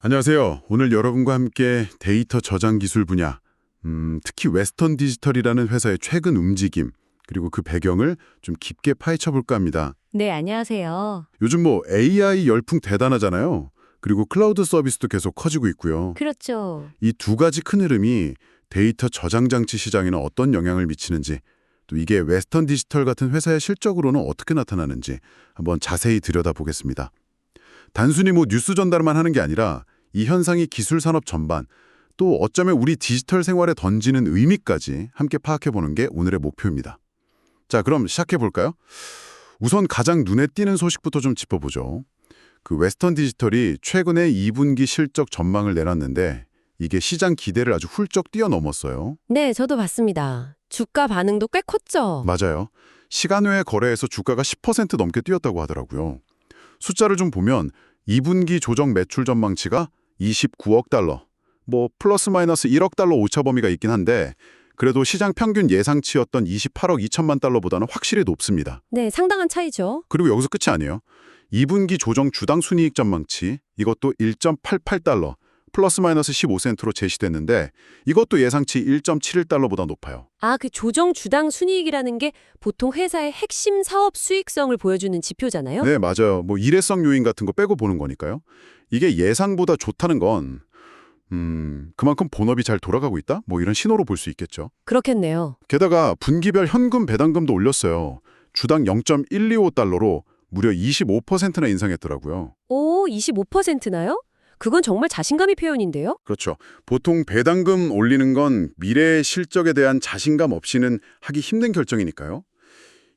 안녕하세요. 오늘 여러분과 함께 데이터 저장 기술 분야, 음, 특히 웨스턴 디지털이라는 회사의 최근 움직임, 그리고 그 배경을 좀 깊게 파헤쳐 볼까 합니다. 네, 안녕하세요. 요즘 뭐 AI 열풍 대단하잖아요. 그리고 클라우드 서비스도 계속 커지고 있고요. 그렇죠. 이 두 가지 큰 흐름이 데이터 저장 장치 시장에는 어떤 영향을 미치는지, 또 이게 웨스턴 디지털 같은 회사의 실적으로는 어떻게 나타나는지 한번 자세히 들여다보겠습니다. 단순히 뭐 뉴스 전달만 하는 게 아니라 이 현상이 기술 산업 전반, 또 어쩌면 우리 디지털 생활에 던지는 의미까지 함께 파악해보는 게 오늘의 목표입니다. 자, 그럼 시작해볼까요? 우선 가장 눈에 띄는 소식부터 좀 짚어보죠. 그 웨스턴 디지털이 최근에 2분기 실적 전망을 내놨는데 이게 시장 기대를 아주 훌쩍 뛰어넘었어요. 네, 저도 봤습니다. 주가 반응도 꽤 컸죠. 맞아요. 시간 외 거래에서 주가가 10% 넘게 뛰었다고 하더라고요. 숫자를 좀 보면 2분기 조정 매출 전망치가 29억 달러, 뭐 플러스 마이너스 1억 달러 오차 범위가 있긴 한데 그래도 시장 평균 예상치였던 28억 2천만 달러보다는 확실히 높습니다. 네, 상당한 차이죠. 그리고 여기서 끝이 아니에요. 2분기 조정 주당 순이익 전망치 이것도 1.88달러 플러스 마이너스 15센트로 제시됐는데 이것도 예상치 1.71달러보다 높아요. 아, 그 조정 주당 순이익이라는 게 보통 회사의 핵심 사업 수익성을 보여주는 지표잖아요. 네, 맞아요. 뭐 일회성 요인 같은 거 빼고 보는 거니까요. 이게 예상보다 좋다는 건 음, 그만큼 본업이 잘 돌아가고 있다? 뭐 이런 신호로 볼 수 있겠죠. 그렇겠네요. 게다가 분기별 현금 배당금도 올렸어요. 주당 0.125달러로 무려 25%나 인상했더라고요. 오, 25%나요? 그건 정말 자신감의 표현인데요? 그렇죠. 보통 배당금 올리는 건 미래의 실적에 대한 자신감 없이는 하기 힘든 결정이니까요.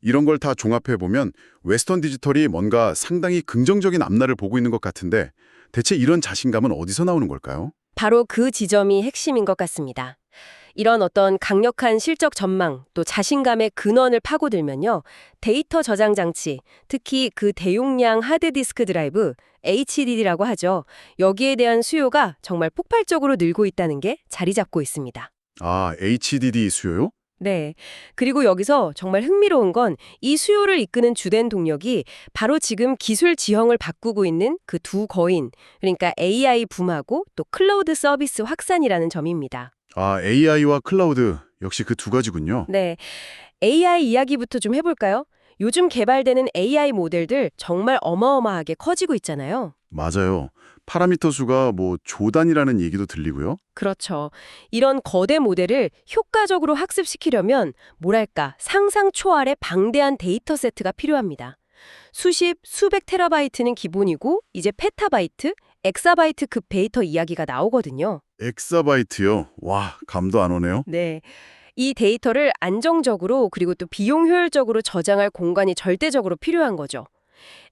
이런 걸 다 종합해 보면 웨스턴 디지털이 뭔가 상당히 긍정적인 앞날을 보고 있는 것 같은데 대체 이런 자신감은 어디서 나오는 걸까요? 바로 그 지점이 핵심인 것 같습니다. 이런 어떤 강력한 실적 전망 또 자신감의 근원을 파고들면요. 데이터 저장 장치, 특히 그 대용량 하드디스크 드라이브, HDD라고 하죠. 여기에 대한 수요가 정말 폭발적으로 늘고 있다는 게 자리 잡고 있습니다. 아, HDD 수요요? 네. 그리고 여기서 정말 흥미로운 건 이 수요를 이끄는 주된 동력이 바로 지금 기술 지형을 바꾸고 있는 그 두 거인, 그러니까 AI 붐하고 또 클라우드 서비스 확산이라는 점입니다. 아, AI와 클라우드 역시 그 두 가지군요. 네. AI 이야기부터 좀 해볼까요? 요즘 개발되는 AI 모델들 정말 어마어마하게 커지고 있잖아요. 맞아요. 파라미터 수가 뭐 조단이라는 얘기도 들리고요. 그렇죠. 이런 거대 모델을 효과적으로 학습시키려면 뭐랄까 상상 초월의 방대한 데이터 세트가 필요합니다. 수십, 수백 테라바이트는 기본이고 이제 페타바이트, 엑사바이트급 데이터 이야기가 나오거든요. 엑사바이트요. 와, 감도 안 오네요. 네. 이 데이터를 안정적으로 그리고 또 비용 효율적으로 저장할 공간이 절대적으로 필요한 거죠.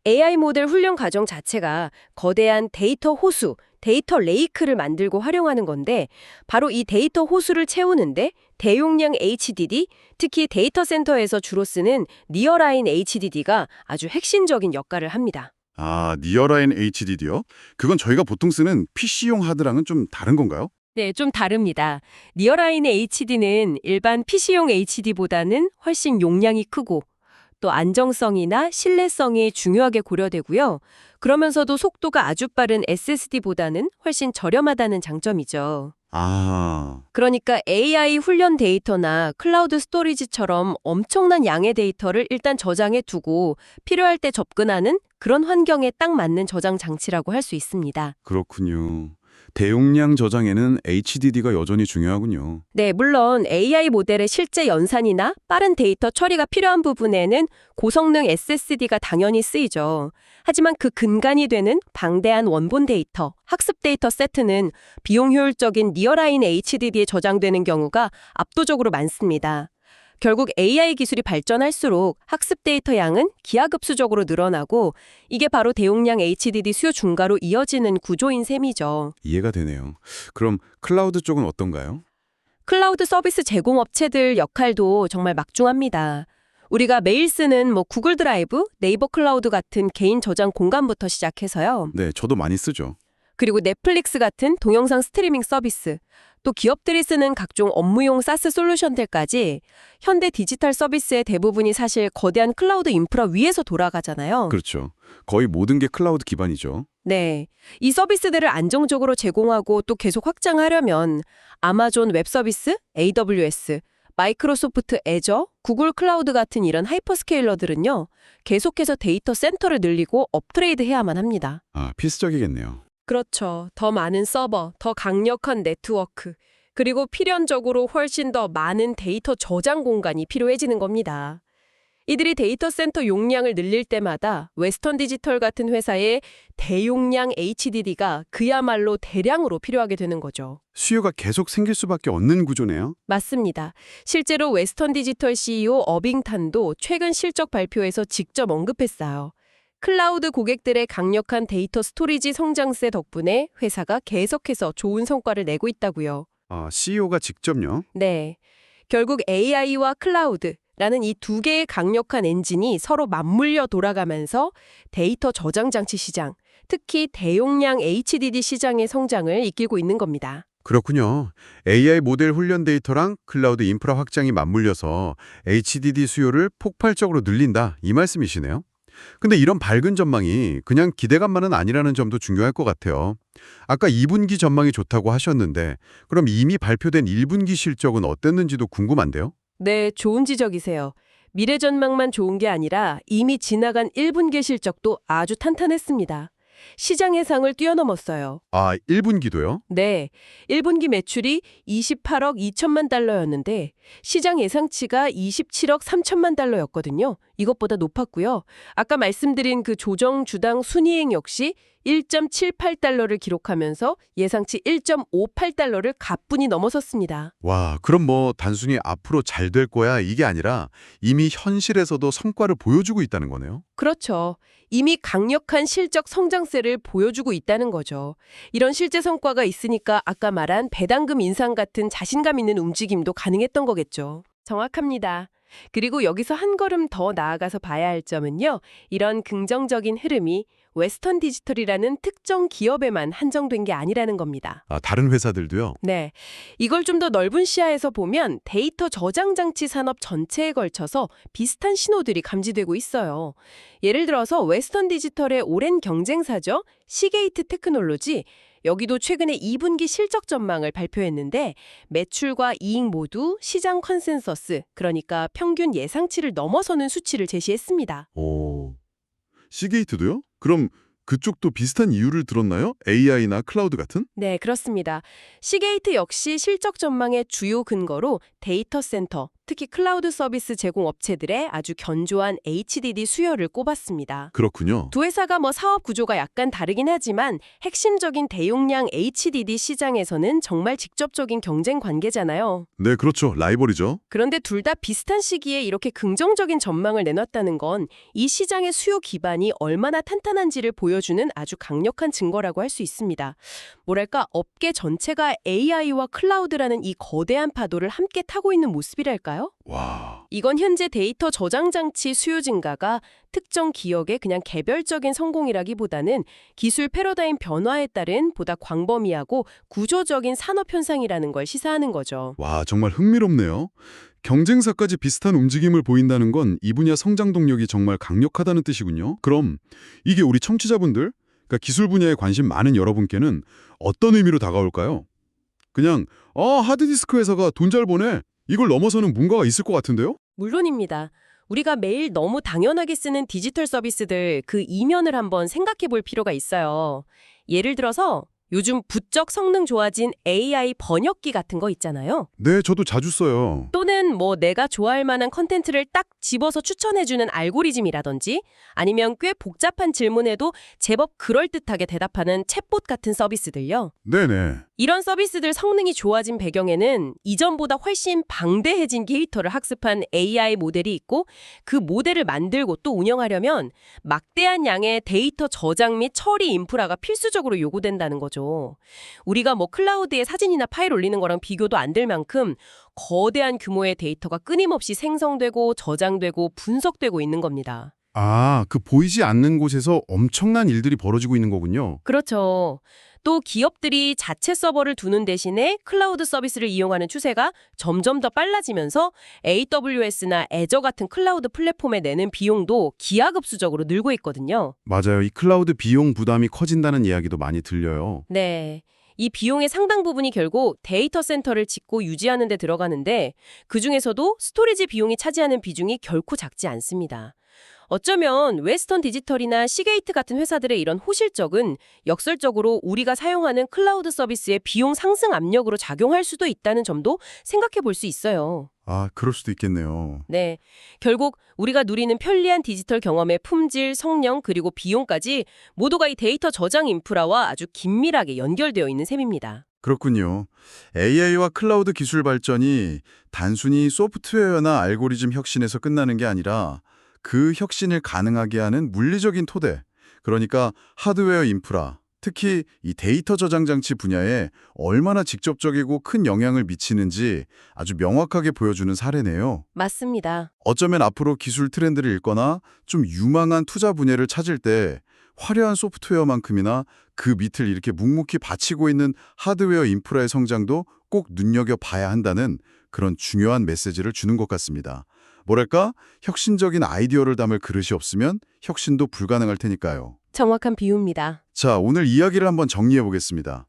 AI 모델 훈련 과정 자체가 거대한 데이터 호수, 데이터 레이크를 만들고 활용하는 건데 바로 이 데이터 호수를 채우는데 대용량 HDD, 특히 데이터 센터에서 주로 쓰는 니어라인 HDD가 아주 핵심적인 역할을 합니다. 아, 니어라인 HDD요? 그건 저희가 보통 쓰는 PC용 하드랑은 좀 다른 건가요? 네, 좀 다릅니다. 니어라인 HD는 일반 PC용 HD보다는 훨씬 용량이 크고 또 안정성이나 신뢰성이 중요하게 고려되고요. 그러면서도 속도가 아주 빠른 SSD보다는 훨씬 저렴하다는 장점이죠. 아, 그러니까 AI 훈련 데이터나 클라우드 스토리지처럼 엄청난 양의 데이터를 일단 저장해 두고 필요할 때 접근하는 그런 환경에 딱 맞는 저장 장치라고 할 수 있습니다. 그렇군요. 대용량 저장에는 HDD가 여전히 중요하군요. 네, 물론 AI 모델의 실제 연산이나 빠른 데이터 처리가 필요한 부분에는 고성능 SSD가 당연히 쓰이죠. 하지만 그 근간이 되는 방대한 원본 데이터, 학습 데이터 세트는 비용 효율적인 니어라인 HDD에 저장되는 경우가 압도적으로 많습니다. 결국 AI 기술이 발전할수록 학습 데이터 양은 기하급수적으로 늘어나고 이게 바로 대용량 HDD 수요 증가로 이어지는 구조인 셈이죠. 이해가 되네요. 그럼 클라우드 쪽은 어떤가요? 클라우드 서비스 제공 업체들 역할도 정말 막중합니다. 우리가 매일 쓰는 뭐 구글 드라이브, 네이버 클라우드 같은 개인 저장 공간부터 시작해서요. 네, 저도 많이 쓰죠. 그리고 넷플릭스 같은 동영상 스트리밍 서비스, 또 기업들이 쓰는 각종 업무용 사스 솔루션들까지 현대 디지털 서비스의 대부분이 사실 거대한 클라우드 인프라 위에서 돌아가잖아요. 그렇죠. 거의 모든 게 클라우드 기반이죠. 네. 이 서비스들을 안정적으로 제공하고 또 계속 확장하려면 아마존 웹 서비스, AWS, 마이크로소프트 애저, 구글 클라우드 같은 이런 하이퍼스케일러들은요. 계속해서 데이터 센터를 늘리고 업그레이드 해야만 합니다. 아, 필수적이겠네요. 그렇죠. 더 많은 서버, 더 강력한 네트워크, 그리고 필연적으로 훨씬 더 많은 데이터 저장 공간이 필요해지는 겁니다. 이들이 데이터 센터 용량을 늘릴 때마다 웨스턴 디지털 같은 회사의 대용량 HDD가 그야말로 대량으로 필요하게 되는 거죠. 수요가 계속 생길 수밖에 없는 구조네요. 맞습니다. 실제로 웨스턴 디지털 CEO 어빙탄도 최근 실적 발표에서 직접 언급했어요. 클라우드 고객들의 강력한 데이터 스토리지 성장세 덕분에 회사가 계속해서 좋은 성과를 내고 있다고요. 아, CEO가 직접요? 네. 결국 AI와 클라우드라는 이 두 개의 강력한 엔진이 서로 맞물려 돌아가면서 데이터 저장 장치 시장, 특히 대용량 HDD 시장의 성장을 이끌고 있는 겁니다. 그렇군요. AI 모델 훈련 데이터랑 클라우드 인프라 확장이 맞물려서 HDD 수요를 폭발적으로 늘린다 이 말씀이시네요. 근데 이런 밝은 전망이 그냥 기대감만은 아니라는 점도 중요할 것 같아요. 아까 2분기 전망이 좋다고 하셨는데 그럼 이미 발표된 1분기 실적은 어땠는지도 궁금한데요. 네, 좋은 지적이세요. 미래 전망만 좋은 게 아니라 이미 지나간 1분기 실적도 아주 탄탄했습니다. 시장 예상을 뛰어넘었어요. 아, 1분기도요? 네, 1분기 매출이 28억 2천만 달러였는데 시장 예상치가 27억 3천만 달러였거든요. 이것보다 높았고요. 아까 말씀드린 그 조정 주당 순이익 역시 1.78달러를 기록하면서 예상치 1.58달러를 가뿐히 넘어섰습니다. 와, 그럼 뭐 단순히 앞으로 잘 될 거야 이게 아니라 이미 현실에서도 성과를 보여주고 있다는 거네요. 그렇죠. 이미 강력한 실적 성장세를 보여주고 있다는 거죠. 이런 실제 성과가 있으니까 아까 말한 배당금 인상 같은 자신감 있는 움직임도 가능했던 거겠죠. 정확합니다. 그리고 여기서 한 걸음 더 나아가서 봐야 할 점은요. 이런 긍정적인 흐름이 웨스턴 디지털이라는 특정 기업에만 한정된 게 아니라는 겁니다. 아, 다른 회사들도요? 네. 이걸 좀 더 넓은 시야에서 보면 데이터 저장 장치 산업 전체에 걸쳐서 비슷한 신호들이 감지되고 있어요. 예를 들어서 웨스턴 디지털의 오랜 경쟁사죠. 시게이트 테크놀로지. 여기도 최근에 2분기 실적 전망을 발표했는데 매출과 이익 모두 시장 컨센서스, 그러니까 평균 예상치를 넘어서는 수치를 제시했습니다. 오. 시게이트도요? 그럼 그쪽도 비슷한 이유를 들었나요? AI나 클라우드 같은? 네, 그렇습니다. 시게이트 역시 실적 전망의 주요 근거로 데이터 센터, 특히 클라우드 서비스 제공 업체들의 아주 견조한 HDD 수요를 꼽았습니다. 그렇군요. 두 회사가 뭐 사업 구조가 약간 다르긴 하지만 핵심적인 대용량 HDD 시장에서는 정말 직접적인 경쟁 관계잖아요. 네, 그렇죠. 라이벌이죠. 그런데 둘 다 비슷한 시기에 이렇게 긍정적인 전망을 내놨다는 건 이 시장의 수요 기반이 얼마나 탄탄한지를 보여주는 아주 강력한 증거라고 할 수 있습니다. 뭐랄까 업계 전체가 AI와 클라우드라는 이 거대한 파도를 함께 타고 있는 모습이랄까요? 와. 이건 현재 데이터 저장 장치 수요 증가가 특정 기업의 그냥 개별적인 성공이라기보다는 기술 패러다임 변화에 따른 보다 광범위하고 구조적인 산업 현상이라는 걸 시사하는 거죠. 와, 정말 흥미롭네요. 경쟁사까지 비슷한 움직임을 보인다는 건 이 분야 성장 동력이 정말 강력하다는 뜻이군요. 그럼 이게 우리 청취자분들, 그러니까 기술 분야에 관심 많은 여러분께는 어떤 의미로 다가올까요? 그냥 아, 하드디스크 회사가 돈잘 버네. 이걸 넘어서는 뭔가가 있을 것 같은데요? 물론입니다. 우리가 매일 너무 당연하게 쓰는 디지털 서비스들 그 이면을 한번 생각해 볼 필요가 있어요. 예를 들어서 요즘 부쩍 성능 좋아진 AI 번역기 같은 거 있잖아요. 네, 저도 자주 써요. 또는 뭐 내가 좋아할 만한 컨텐츠를 딱 집어서 추천해주는 알고리즘이라든지 아니면 꽤 복잡한 질문에도 제법 그럴듯하게 대답하는 챗봇 같은 서비스들요. 네네. 이런 서비스들 성능이 좋아진 배경에는 이전보다 훨씬 방대해진 데이터를 학습한 AI 모델이 있고 그 모델을 만들고 또 운영하려면 막대한 양의 데이터 저장 및 처리 인프라가 필수적으로 요구된다는 거죠. 우리가 뭐 클라우드에 사진이나 파일 올리는 거랑 비교도 안 될 만큼 거대한 규모의 데이터가 끊임없이 생성되고 저장되고 분석되고 있는 겁니다. 아, 그 보이지 않는 곳에서 엄청난 일들이 벌어지고 있는 거군요. 그렇죠. 또 기업들이 자체 서버를 두는 대신에 클라우드 서비스를 이용하는 추세가 점점 더 빨라지면서 AWS나 애저 같은 클라우드 플랫폼에 내는 비용도 기하급수적으로 늘고 있거든요. 맞아요. 이 클라우드 비용 부담이 커진다는 이야기도 많이 들려요. 네. 이 비용의 상당 부분이 결국 데이터 센터를 짓고 유지하는 데 들어가는데 그중에서도 스토리지 비용이 차지하는 비중이 결코 작지 않습니다. 어쩌면 웨스턴 디지털이나 시게이트 같은 회사들의 이런 호실적은 역설적으로 우리가 사용하는 클라우드 서비스의 비용 상승 압력으로 작용할 수도 있다는 점도 생각해 볼 수 있어요. 아, 그럴 수도 있겠네요. 네. 결국 우리가 누리는 편리한 디지털 경험의 품질, 성능, 그리고 비용까지 모두가 이 데이터 저장 인프라와 아주 긴밀하게 연결되어 있는 셈입니다. 그렇군요. AI와 클라우드 기술 발전이 단순히 소프트웨어나 알고리즘 혁신에서 끝나는 게 아니라 그 혁신을 가능하게 하는 물리적인 토대, 그러니까 하드웨어 인프라, 특히 이 데이터 저장 장치 분야에 얼마나 직접적이고 큰 영향을 미치는지 아주 명확하게 보여주는 사례네요. 맞습니다. 어쩌면 앞으로 기술 트렌드를 읽거나 좀 유망한 투자 분야를 찾을 때 화려한 소프트웨어만큼이나 그 밑을 이렇게 묵묵히 바치고 있는 하드웨어 인프라의 성장도 꼭 눈여겨봐야 한다는 그런 중요한 메시지를 주는 것 같습니다. 뭐랄까? 혁신적인 아이디어를 담을 그릇이 없으면 혁신도 불가능할 테니까요. 정확한 비유입니다. 자, 오늘 이야기를 한번 정리해 보겠습니다.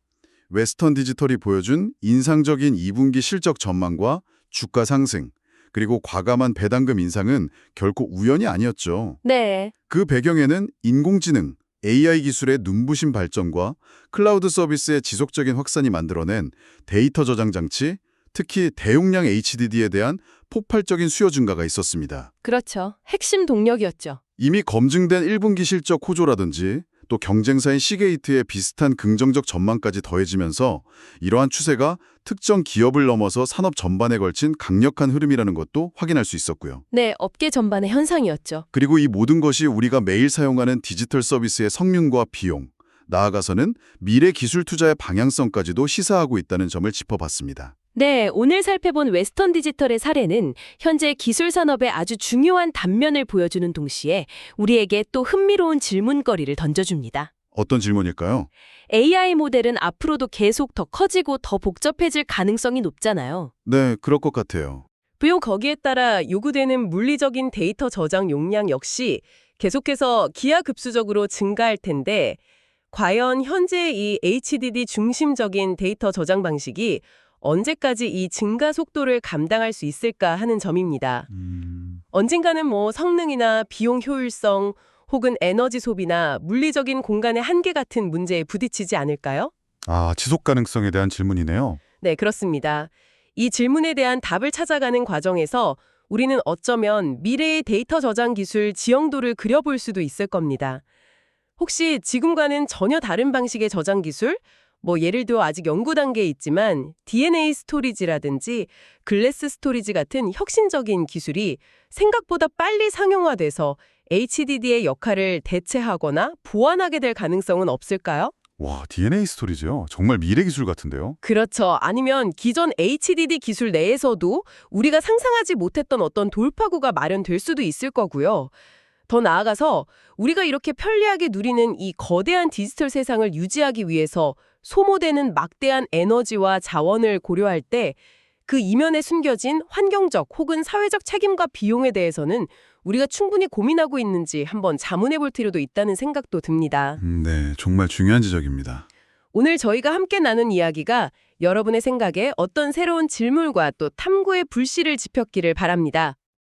웨스턴 디지털이 보여준 인상적인 2분기 실적 전망과 주가 상승, 그리고 과감한 배당금 인상은 결코 우연이 아니었죠. 네. 그 배경에는 인공지능, AI 기술의 눈부신 발전과 클라우드 서비스의 지속적인 확산이 만들어낸 데이터 저장 장치, 특히 대용량 HDD에 대한 폭발적인 수요 증가가 있었습니다. 그렇죠. 핵심 동력이었죠. 이미 검증된 1분기 실적 호조라든지 또 경쟁사인 시게이트의 비슷한 긍정적 전망까지 더해지면서 이러한 추세가 특정 기업을 넘어서 산업 전반에 걸친 강력한 흐름이라는 것도 확인할 수 있었고요. 네, 업계 전반의 현상이었죠. 그리고 이 모든 것이 우리가 매일 사용하는 디지털 서비스의 성능과 비용, 나아가서는 미래 기술 투자의 방향성까지도 시사하고 있다는 점을 짚어봤습니다. 네, 오늘 살펴본 웨스턴 디지털의 사례는 현재 기술 산업의 아주 중요한 단면을 보여주는 동시에 우리에게 또 흥미로운 질문거리를 던져줍니다. 어떤 질문일까요? AI 모델은 앞으로도 계속 더 커지고 더 복잡해질 가능성이 높잖아요. 네, 그럴 것 같아요. 비용 거기에 따라 요구되는 물리적인 데이터 저장 용량 역시 계속해서 기하급수적으로 증가할 텐데 과연 현재 이 HDD 중심적인 데이터 저장 방식이 언제까지 이 증가 속도를 감당할 수 있을까 하는 점입니다. 음... 언젠가는 뭐 성능이나 비용 효율성 혹은 에너지 소비나 물리적인 공간의 한계 같은 문제에 부딪히지 않을까요? 아, 지속 가능성에 대한 질문이네요. 네, 그렇습니다. 이 질문에 대한 답을 찾아가는 과정에서 우리는 어쩌면 미래의 데이터 저장 기술 지형도를 그려볼 수도 있을 겁니다. 혹시 지금과는 전혀 다른 방식의 저장 기술? 뭐 예를 들어 아직 연구 단계에 있지만 DNA 스토리지라든지 글래스 스토리지 같은 혁신적인 기술이 생각보다 빨리 상용화돼서 HDD의 역할을 대체하거나 보완하게 될 가능성은 없을까요? 와, DNA 스토리죠. 정말 미래 기술 같은데요. 그렇죠. 아니면 기존 HDD 기술 내에서도 우리가 상상하지 못했던 어떤 돌파구가 마련될 수도 있을 거고요. 더 나아가서 우리가 이렇게 편리하게 누리는 이 거대한 디지털 세상을 유지하기 위해서 소모되는 막대한 에너지와 자원을 고려할 때 그 이면에 숨겨진 환경적 혹은 사회적 책임과 비용에 대해서는 우리가 충분히 고민하고 있는지 한번 자문해 볼 필요도 있다는 생각도 듭니다. 네, 정말 중요한 지적입니다. 오늘 저희가 함께 나눈 이야기가 여러분의 생각에 어떤 새로운 질문과 또 탐구의 불씨를 지폈기를 바랍니다.